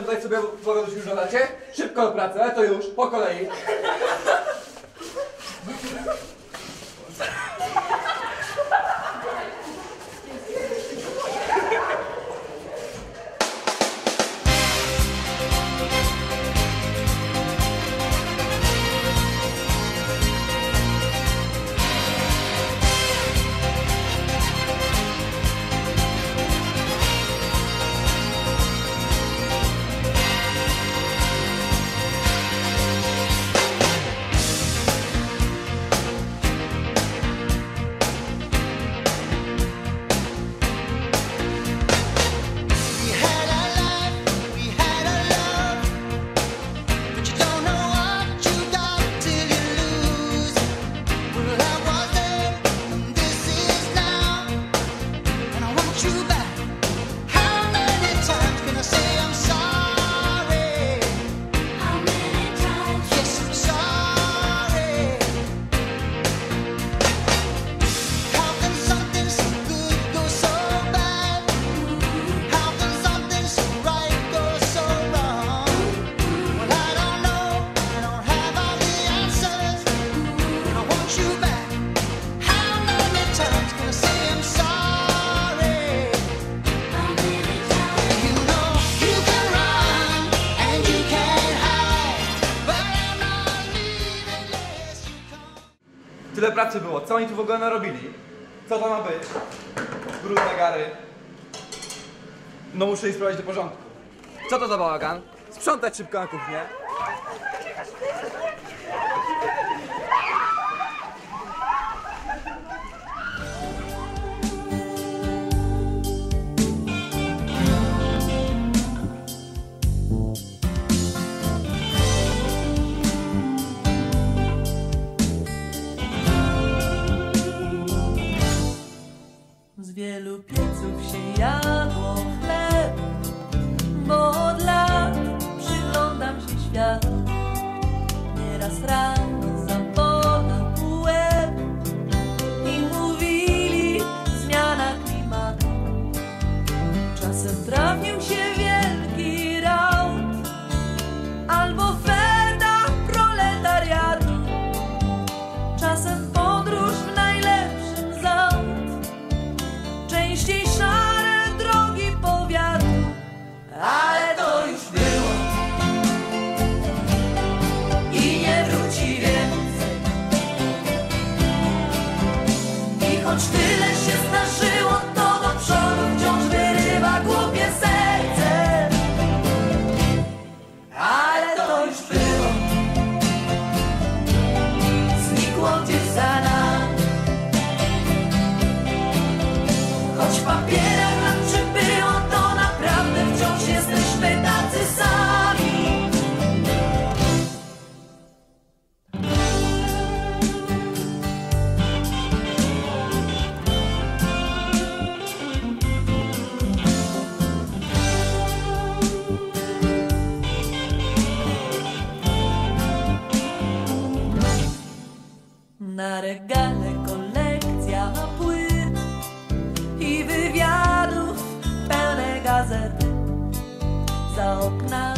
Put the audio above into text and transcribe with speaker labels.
Speaker 1: tutaj sobie porobić już na. Szybko do pracy, ale to już, po kolei.
Speaker 2: you
Speaker 1: Tyle pracy było. Co oni tu w ogóle narobili? Co to ma być? Brudne gary. No muszę je sprowadzić do porządku. Co to za bałagan? Sprzątać szybko na kuchnię.
Speaker 3: atrás. Nàng